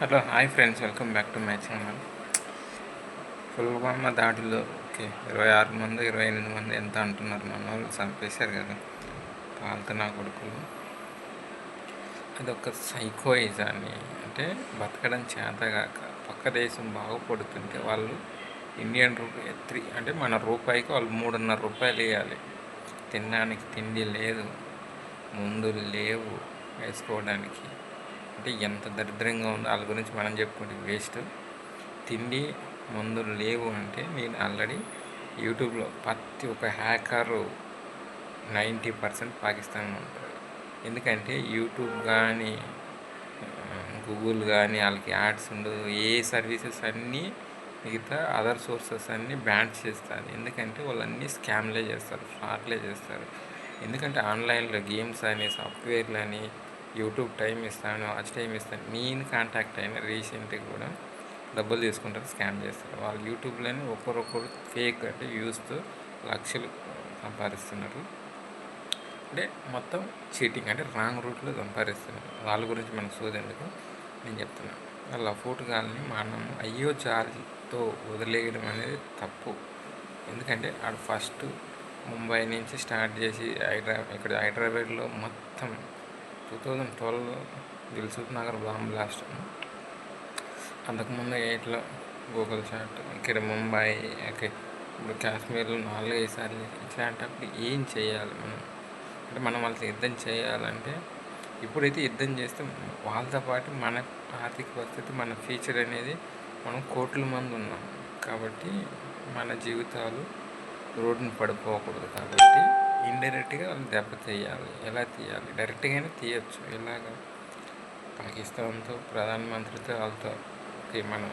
Hello hi friends welcome back to my channel. Pulwama దాడిలో okay ఇరవై ఆరు మంది ఇరవై ఎనిమిది మంది ఎంత అంటున్నారు మన వాళ్ళు చంపేశారు కదా వాళ్ళతో నా కొడుకులు. అదొక ఒక సైకోయిజాన్ని అంటే బతకడం చేతగాక పక్క దేశం బాగుపడుతుంటే వాళ్ళు ఇండియన్ రూపీ త్రీ అంటే మన రూపాయికి వాళ్ళు మూడున్నర రూపాయలు ఇవ్వాలి తినడానికి తిండి లేదు ముందు లేవు వేసుకోవడానికి. అంటే ఎంత దరిద్రంగా ఉందో వాళ్ళ గురించి మనం చెప్పుకుంటే వేస్ట్. తిండి మందులు లేవు అంటే నేను ఆల్రెడీ యూట్యూబ్లో ప్రతి ఒక్క హ్యాకరు నైంటీ పర్సెంట్ పాకిస్తాన్లో ఉంటారు. ఎందుకంటే యూట్యూబ్ కానీ గూగుల్ కానీ వాళ్ళకి యాడ్స్ ఉండదు ఏ సర్వీసెస్ అన్నీ మిగతా అదర్ సోర్సెస్ అన్నీ బ్యాన్ చేస్తారు. ఎందుకంటే వాళ్ళన్నీ స్కామ్లే చేస్తారు ఫ్రాడ్లే చేస్తారు. ఎందుకంటే ఆన్లైన్లో గేమ్స్ అని సాఫ్ట్వేర్లు అని యూట్యూబ్ టైం ఇస్తాను వాచ్ టైం ఇస్తాను. నేను కాంటాక్ట్ అయిన రీసెంట్గా కూడా డబ్బులు తీసుకుంటారు స్కామ్ చేస్తారు. వాళ్ళు యూట్యూబ్లోనే ఒకరొకరు ఫేక్ అంటే వ్యూస్తో లక్షలు సంపాదిస్తున్నారు. అంటే మొత్తం చీటింగ్ అంటే రాంగ్ రూట్లో సంపాదిస్తున్నారు. వాళ్ళ గురించి మనకు సోదెందుకు నేను చెప్తున్నాను వాళ్ళ ఫోటోగాల్ని మనం అయ్యో చార్జ్తో వదిలేయడం అనేది తప్పు. ఎందుకంటే ఆడు ఫస్ట్ ముంబై నుంచి స్టార్ట్ చేసి హైదరాబాద్ ఇక్కడ హైదరాబాద్లో మొత్తం two thousand twelve Dilsukhnagar bomb blast అంతకుముందు ఎయిట్లో గూగుల్ చాట్ ఇక్కడ ముంబై ఓకే. ఇప్పుడు కాశ్మీర్లో నాలుగైదు సార్లు ఇట్లాంటప్పుడు ఏం చేయాలి మనం? అంటే మనం వాళ్ళతో యుద్ధం చేయాలంటే ఇప్పుడైతే యుద్ధం చేస్తే వాళ్ళతో పాటు మన ఆర్థిక పరిస్థితి మన ఫ్యూచర్ అనేది మనం కోట్ల మంది ఉన్నాం. కాబట్టి మన జీవితాలు రోడ్డును పడిపోకూడదు కాబట్టి ఇండైరెక్ట్గా వాళ్ళని దెబ్బ తీయాలి. ఎలా తీయాలి? డైరెక్ట్గానే తీయచ్చు. ఇలాగ పాకిస్తాన్తో ప్రధానమంత్రితో వాళ్ళతో మనం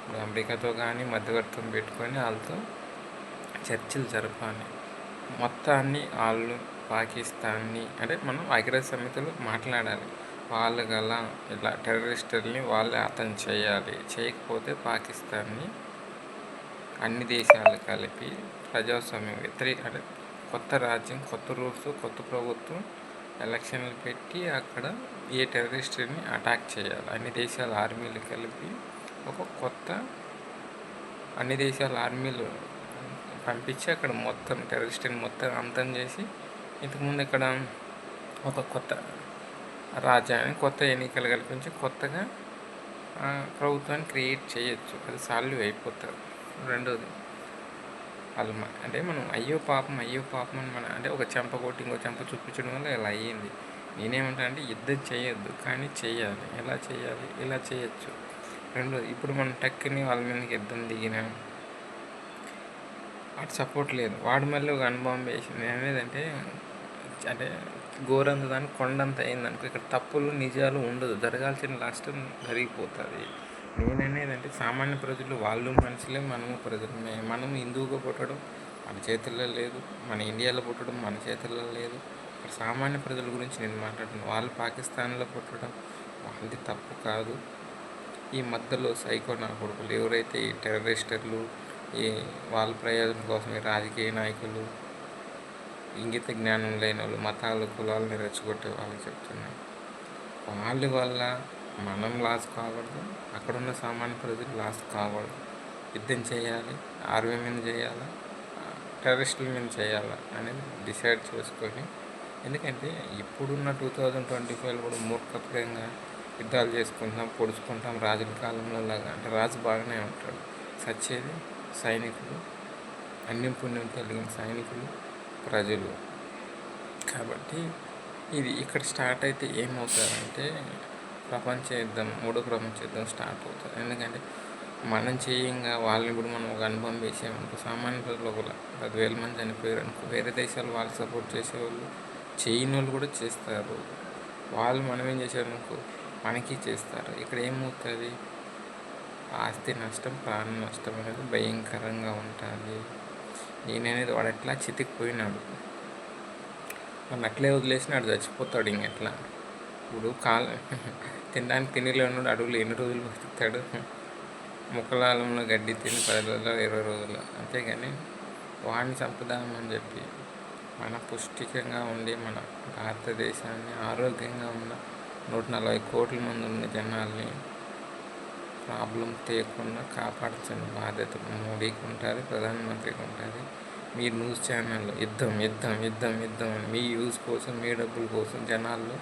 ఇప్పుడు అమెరికాతో కానీ మధ్యవర్తం పెట్టుకొని వాళ్ళతో చర్చలు జరపాలి. మొత్తాన్ని వాళ్ళు పాకిస్తాన్ని అంటే మనం ఐక్యరాజ్య సమితిలో మాట్లాడాలి. వాళ్ళు గల ఇలా టెర్రరిస్టుల్ని వాళ్ళే అతను చేయాలి. చేయకపోతే పాకిస్తాన్ని అన్ని దేశాలు కలిపి ప్రజాస్వామ్యం వ్యతిరేక అంటే కొత్త రాజ్యం కొత్త రూల్స్ కొత్త ప్రభుత్వం ఎలక్షన్లు పెట్టి అక్కడ ఏ టెర్రరిస్ట్ని అటాక్ చేయాలి. అన్ని దేశాల ఆర్మీలు కలిపి ఒక కొత్త అన్ని దేశాల ఆర్మీలు పంపించి అక్కడ మొత్తం టెర్రరిస్ట్ని మొత్తం అంతం చేసి ఇంతకుముందు ఇక్కడ ఒక కొత్త రాజ్యాన్ని కొత్త ఎన్నికలు కల్పించి కొత్తగా ప్రభుత్వాన్ని క్రియేట్ చేయొచ్చు. అది సాల్వ్ అయిపోతారు. రెండోది వాళ్ళు అంటే మనం అయ్యో పాపం అయ్యో పాపం అని మన అంటే ఒక చెంప కొట్టి ఇంకో చెంప చూపించడం వల్ల ఇలా అయ్యింది. నేనేమంటా అంటే ఇద్దరు చేయొద్దు కానీ చేయాలి. ఎలా చేయాలి? ఇలా చేయొచ్చు. రెండోది ఇప్పుడు మనం టక్కుని వాళ్ళ మీదకి యుద్ధం దిగిన వాటి సపోర్ట్ లేదు. వాడు మళ్ళీ ఒక అనుభవం వేసింది. అనేది అంటే అంటే ఘోరంత దానికి కొండంత అయిందనుకో ఇక్కడ తప్పులు నిజాలు ఉండదు. జరగాల్సిన నష్టం జరిగిపోతుంది. నేననేది అంటే సామాన్య ప్రజలు వాళ్ళు మనుషులే మనము ప్రజలమే మనం హిందువుగా పుట్టడం మన చేతుల్లో లేదు. మన ఇండియాలో పుట్టడం మన చేతుల్లో లేదు. ఇక్కడ సామాన్య ప్రజల గురించి నేను మాట్లాడుతున్నాను వాళ్ళు పాకిస్తాన్లో పుట్టడం వాళ్ళది తప్పు కాదు. ఈ మధ్యలో సైకో నా కొడుకులు ఎవరైతే ఈ టెర్రరిస్టర్లు ఈ వాళ్ళ ప్రయోజనం కోసం ఈ రాజకీయ నాయకులు ఇంగిత జ్ఞానం లేని వాళ్ళు మతాలు కులాలను రెచ్చగొట్టే వాళ్ళకి చెప్తున్నాను వాళ్ళ వల్ల మనం లాస్ కాకూడదు అక్కడున్న సామాన్య ప్రజలు లాస్ కాకూడదు యుద్ధం చేయాలి ఆర్మీ మీద చేయాలా టెర్రరిస్టుల మీద చేయాలా అనేది డిసైడ్ చేసుకొని ఎందుకంటే ఇప్పుడున్న టూ థౌజండ్ ట్వంటీ ఫైవ్ కూడా మూర్ఖప్రియంగా యుద్ధాలు చేసుకుంటాం పొడుచుకుంటాం రాజుల కాలంలో లాగా అంటే రాజు బాగానే ఉంటాడు. సచ్చేది సైనికులు అన్ని పుణ్యం కలిగిన సైనికులు ప్రజలు. కాబట్టి ఇది ఇక్కడ స్టార్ట్ అయితే ఏమవుతారంటే ప్రపంచ యుద్ధం మూడో ప్రపంచ యుద్ధం స్టార్ట్ అవుతుంది ఎందుకంటే మనం చేయంగా వాళ్ళని కూడా మనం ఒక అనుభవం వేసామనుకో సామాన్య ప్రజలు ఒక పదివేల మంది చనిపోయారు అనుకో వేరే దేశాలు వాళ్ళు సపోర్ట్ చేసేవాళ్ళు చేయని వాళ్ళు కూడా చేస్తారు. వాళ్ళు మనం ఏం చేశారనుకో మనకి చేస్తారు. ఇక్కడ ఏమవుతుంది? ఆస్తి నష్టం ప్రాణ నష్టం అనేది భయంకరంగా ఉంటుంది. నేననేది వాడు ఎట్లా చితికిపోయినాడు? వాడిని అట్లే వదిలేసినాడు చచ్చిపోతాడు ఇంకెట్లా ఇప్పుడు కాల తినడానికి తిండిలో ఉన్నాడు ఎన్ని రోజులు బతుకుతాడు? ముక్కలాలంలో గడ్డి తిని పది రోజులు ఇరవై రోజులు. అంతేగాని వాడిని చంపుదామని చెప్పి మన పుష్టికంగా ఉండి మన భారతదేశాన్ని ఆరోగ్యంగా ఉన్న నూట నలభై కోట్ల మంది ఉన్న జనాల్ని ప్రాబ్లం తీయకుండా కాపాడాల్సిన బాధ్యత మోడీకి ఉంటుంది ప్రధానమంత్రికి ఉంటుంది మీ న్యూస్ ఛానల్ యుద్ధం యుద్ధం యుద్ధం యుద్ధం అని మీ యూజ్ కోసం మీ డబ్బుల కోసం జనాల్లో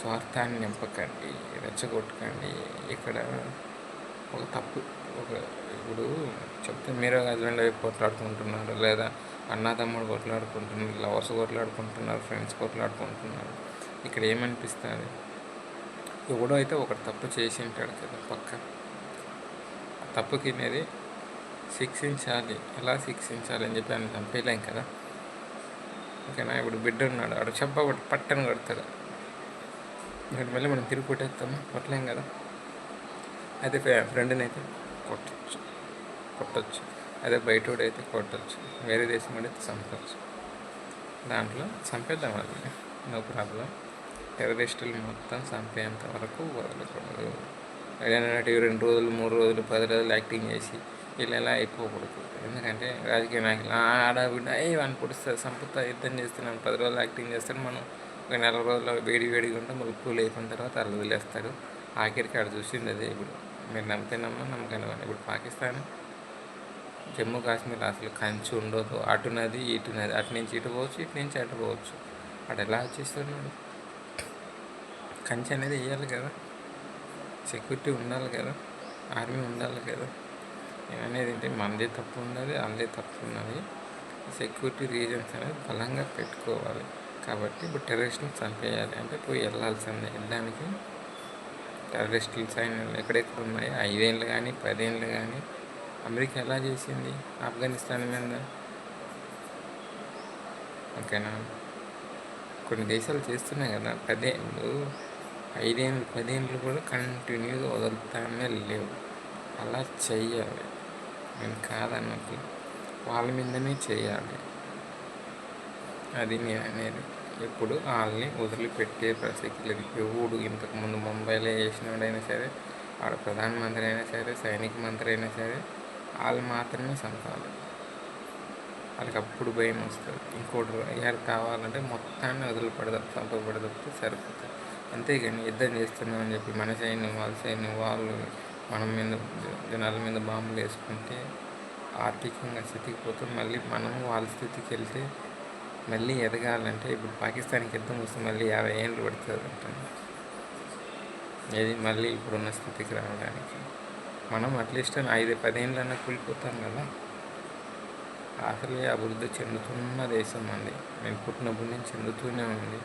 స్వార్థాన్ని నింపకండి రెచ్చగొట్టకండి. ఇక్కడ ఒక తప్పు ఒక ఇప్పుడు చెప్తే మీరే హస్బెండ్ వైఫ్ కొట్లాడుకుంటున్నారు లేదా అన్నదమ్ముడు కొట్లాడుకుంటున్నారు లవర్స్ కొట్లాడుకుంటున్నారు ఫ్రెండ్స్ కొట్లాడుకుంటున్నారు. ఇక్కడ ఏమనిపిస్తుంది? ఎవడో అయితే ఒకటి తప్పు చేసి ఉంటాడు కదా పక్క. తప్పుకి అనేది శిక్షించాలి. ఎలా శిక్షించాలి అని చెప్పి ఆయన చంపేయలేం కదా. ఓకేనా? ఇప్పుడు బిడ్డ ఉన్నాడు ఆడు చెప్ప ఒకటి పట్టని కొడతాడు. ఇక్కడ మళ్ళీ మనం తిరిగి కొట్టేస్తాము. కొట్టలేం కదా? అయితే ఫ్రెండ్ని అయితే కొట్టచ్చు. కొట్టచ్చు. అదే బయటోడు అయితే కొట్టచ్చు. వేరే దేశం అయితే చంపచ్చు. దాంట్లో చంపేద్దాం అది నో ప్రాబ్లం. టెర్రరిస్టులు మొత్తం చంపేంత వరకు వదలకూడదు ఏదైనా రెండు రోజులు మూడు రోజులు పది రోజులు యాక్టింగ్ చేసి వీళ్ళు ఎలా అయిపోకూడదు ఎందుకంటే రాజకీయ నాయకులు ఆడబిడ్డ ఏ వాడిని పొడిస్తారు సంపద యుద్ధం చేస్తున్నాను పది రోజులు యాక్టింగ్ చేస్తారు మనం ఒక నెల రోజులు వేడి వేడిగా ఉంటే మళ్ళీ కూల్ అయిపోయిన తర్వాత వాళ్ళు వదిలేస్తారు. ఆఖరికి అక్కడ చూసింది అదే ఇప్పుడు. మీరు నమ్మితే నమ్మ నమ్మకం ఇప్పుడు పాకిస్తాన్ జమ్మూ కాశ్మీర్ అసలు కంచి ఉండదు. అటు నది ఇటు నది అటు నుంచి ఇటు పోవచ్చు ఇటు నుంచి అటు పోవచ్చు. అటు ఎలా వచ్చేస్తున్నాడు కంచి అనేది వేయాలి కదా. సెక్యూరిటీ ఉండాలి కదా. ఆర్మీ ఉండాలి కదా. అనేది ఏంటి మనదే తప్పు ఉన్నది అందే తప్పు ఉన్నది. సెక్యూరిటీ రీజన్స్ అనేది బలంగా పెట్టుకోవాలి. కాబట్టి ఇప్పుడు టెర్రరిస్ట్ని చంపేయాలి. అంటే పోయి వెళ్ళాల్సిందే. దానికి టెర్రరిస్టులు సైన్యాలు ఎక్కడెక్కడ ఉన్నాయి ఐదేళ్ళు కానీ పదేళ్ళు కానీ అమెరికా ఎలా చేసింది? ఆఫ్ఘనిస్తాన్ మీద? ఓకేనా? కొన్ని దేశాలు చేస్తున్నాయి కదా. పదేళ్ళు ఐదేళ్ళు పదేళ్ళు కూడా కంటిన్యూగా వదులుతానే లేవు. అలా చెయ్యాలి. నేను కాదన్నట్లు వాళ్ళ మీదనే చేయాలి అది నేను అనేది ఎప్పుడు వాళ్ళని వదిలిపెట్టే ప్రసక్తి లేదు. ఎవడు ఇంతకుముందు ముంబైలో చేసినవాడైనా సరే ఆడ ప్రధానమంత్రి అయినా సరే సైనిక మంత్రి అయినా సరే వాళ్ళు మాత్రమే చంపాలి. వాళ్ళకి అప్పుడు భయం వస్తుంది. ఇంకోటి ఎవరు కావాలంటే మొత్తాన్ని వదిలిపెడతారు చంపబడదప్పితే సరిపోతుంది. అంతేగాని యుద్ధం చేస్తున్నాం అని చెప్పి మన సైన్యం వాళ్ళ సైన్యం వాళ్ళు మన మీద జనాల మీద బాంబులు వేసుకుంటే ఆర్థికంగా స్థితికి పోతే మళ్ళీ మనం వాళ్ళ స్థితికి వెళ్తే మళ్ళీ ఎదగాలంటే ఇప్పుడు పాకిస్తాన్కి యుద్ధం వస్తే మళ్ళీ యాభై ఏళ్ళు పడుతుంది ఇది ఏది మళ్ళీ ఇప్పుడున్న స్థితికి రావడానికి. మనం అట్లీస్ట్ ఐదు పదేళ్ళన్నా కూలిపోతాం కదా. అసలే అభివృద్ధి చెందుతున్న దేశం అండి. మేము పుట్టినప్పటి నుంచి చెందుతూనే ఉంది.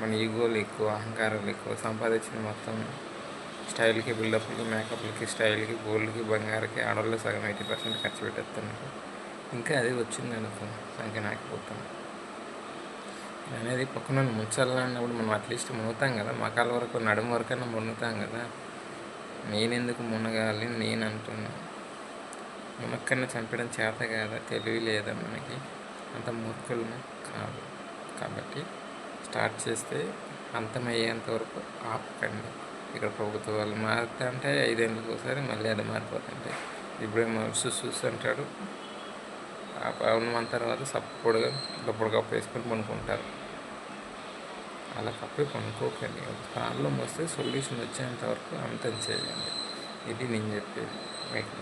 మన ఈగోలు ఎక్కువ అహంకారాలు ఎక్కువ సంపాదించిన మొత్తం స్టైల్కి బిల్డప్లకి మేకప్లకి స్టైల్కి గోల్డ్కి బంగారుకి ఆడవాళ్ళు సగం ఎయిటీ పర్సెంట్ ఖర్చు పెట్టేస్తున్నారు. ఇంకా అది వచ్చింది అనుకో సంఖ్య నాకపోతాం అనేది పక్కన ముంచాలన్నప్పుడు మనం అట్లీస్ట్ మునుగుతాం కదా. మకాల వరకు నడుము వరకైనా మునుగుతాం కదా. నేనెందుకు మునగాలి? నేను అంటున్నా మునక్కన్నా చంపడం చేత కాదా? తెలివి లేదా మనకి? అంత మూర్ఖులను కాదు. కాబట్టి స్టార్ట్ చేస్తే అంతమయ్యేంత వరకు ఆపకండి. ఇక్కడ ప్రభుత్వాలు మారుతా అంటే ఐదేళ్ళకి ఒకసారి మళ్ళీ అది మారిపోతుంటే ఇప్పుడేమో సుస్ అంటాడు. ఆ పవన్ తర్వాత సపోర్ట్గా గప్పుడు కప్పు వేసుకొని పనుకుంటారు అలా కప్పి పనుకోకండి ప్రాబ్లం వస్తే సొల్యూషన్ వచ్చేంత వరకు అంతం చేయండి. ఇది నేను చెప్పేది. మీకు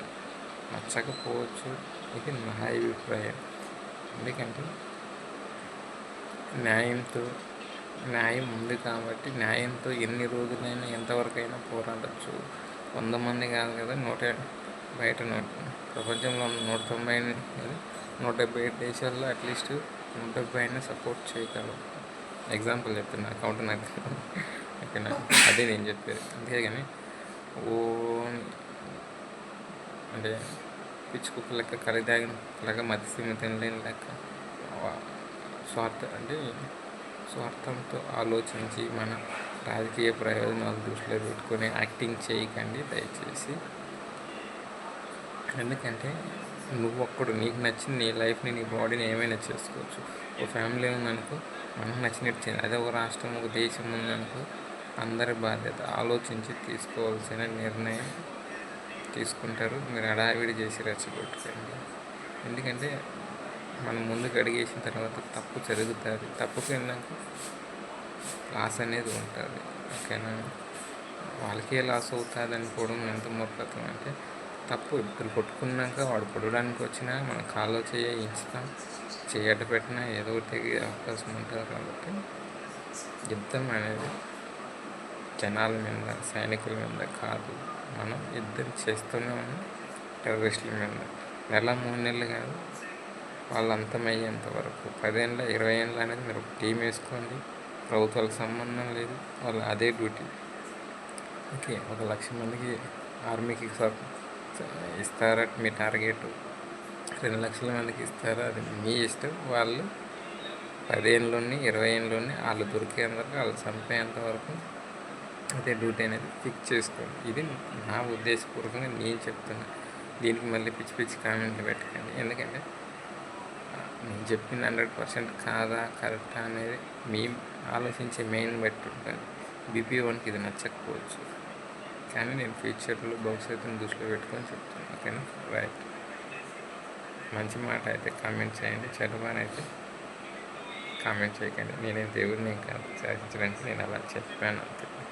నచ్చకపోవచ్చు. ఇది నా అభిప్రాయం. ఎందుకంటే న్యాయంతో న్యాయం ఉంది కాబట్టి న్యాయంతో ఎన్ని రోజులైనా ఎంతవరకైనా పోరాడచ్చు. వంద మంది కాదు కదా నూట బయట నూట ప్రపంచంలో నూట తొంభై నూట డెబ్బై ఐదు దేశాల్లో అట్లీస్ట్ నూట డెబ్బై అయినా సపోర్ట్ చేయగలరు ఎగ్జాంపుల్ చెప్తున్నా అకౌంట్ నాకు. ఓకేనా అదే నేను చెప్పేది. అంతే కానీ ఓ అంటే పిచ్చి కుక్క లెక్క ఖరీదాగిన లెక్క మధ్యసీమ తినలేని లెక్క స్వార్థ అంటే స్వార్థంతో ఆలోచించి మన రాజకీయ ప్రయోజనాలు దృష్టిలో పెట్టుకొని యాక్టింగ్ చేయకండి దయచేసి. ఎందుకంటే నువ్వు ఒక్కడు నీకు నచ్చింది నీ లైఫ్ని నీ బాడీని ఏమైనా చేసుకోవచ్చు. ఒక ఫ్యామిలీ ఉందనుకో మనకు నచ్చినట్టు అదే ఒక రాష్ట్రం ఒక దేశం ఉందనుకో అందరి బాధ్యత ఆలోచించి తీసుకోవాల్సిన నిర్ణయం తీసుకుంటారు. మీరు హడావిడి చేసి రెచ్చగొట్టుకోండి. ఎందుకంటే మనం ముందుకు అడిగేసిన తర్వాత తప్పు జరుగుతుంది. తప్పుకు వెళ్ళాక లాస్ అనేది ఉంటుంది. ఓకేనా? వాళ్ళకే లాస్ అవుతుంది అనుకోవడం ఎంత మూర్ఖత్వం అంటే తప్పు. ఇద్దరు కొట్టుకున్నాక వాడు పొడవడానికి వచ్చినా మన కాల్లో చేయ ఇస్తాం చేయట పెట్టినా ఏదో ఒకటి తెగే అవకాశం ఉంటుంది కాబట్టి యుద్ధం అనేది జనాల మీద సైనికుల మీద కాదు. మనం యుద్ధం చేస్తూనే ఉన్నాం టెర్రరిస్టుల మీద. నెల మూడు నెలలు కాదు వాళ్ళు అంతమయ్యేంత వరకు. పదేళ్ళ ఇరవై ఏళ్ళ అనేది మీరు ఒక టీం వేసుకోండి. ప్రభుత్వాలకు సంబంధం లేదు వాళ్ళు అదే డ్యూటీ. ఓకే ఒక లక్ష మందికి ఆర్మీకి ఇస్తారట మీ టార్గెట్ రెండు లక్షల మందికి ఇస్తారా? అది మీ ఇష్టం. వాళ్ళు పదిహేనులోని ఇరవై ఏళ్ళలోని వాళ్ళు దొరికేంత వరకు వాళ్ళు చంపేంత వరకు అదే డ్యూటీ అనేది ఫిక్స్ చేసుకోండి. ఇది నా ఉద్దేశపూర్వకంగా నేను చెప్తున్నా. దీనికి మళ్ళీ పిచ్చి పిచ్చి కామెంట్లు పెట్టకండి. ఎందుకంటే నేను చెప్పిన హండ్రెడ్ పర్సెంట్ కాదా కరెక్టా అనేది మీ ఆలోచించే మెయిన్ బట్టి ఉంటుంది. బీపీ వన్కి ఇది నచ్చకపోవచ్చు. కానీ నేను ఫ్యూచర్లో భవిష్యత్తును దృష్టిలో పెట్టుకొని చెప్తాను ఓకేనా? రైట్ మంచి మాట అయితే కామెంట్ చేయండి చెడు అయితే కామెంట్ చేయకండి. నేనేం దేవుడిని ఇంకా కాదు. శాసించడానికి నేను అలా చెప్పాను అంతే.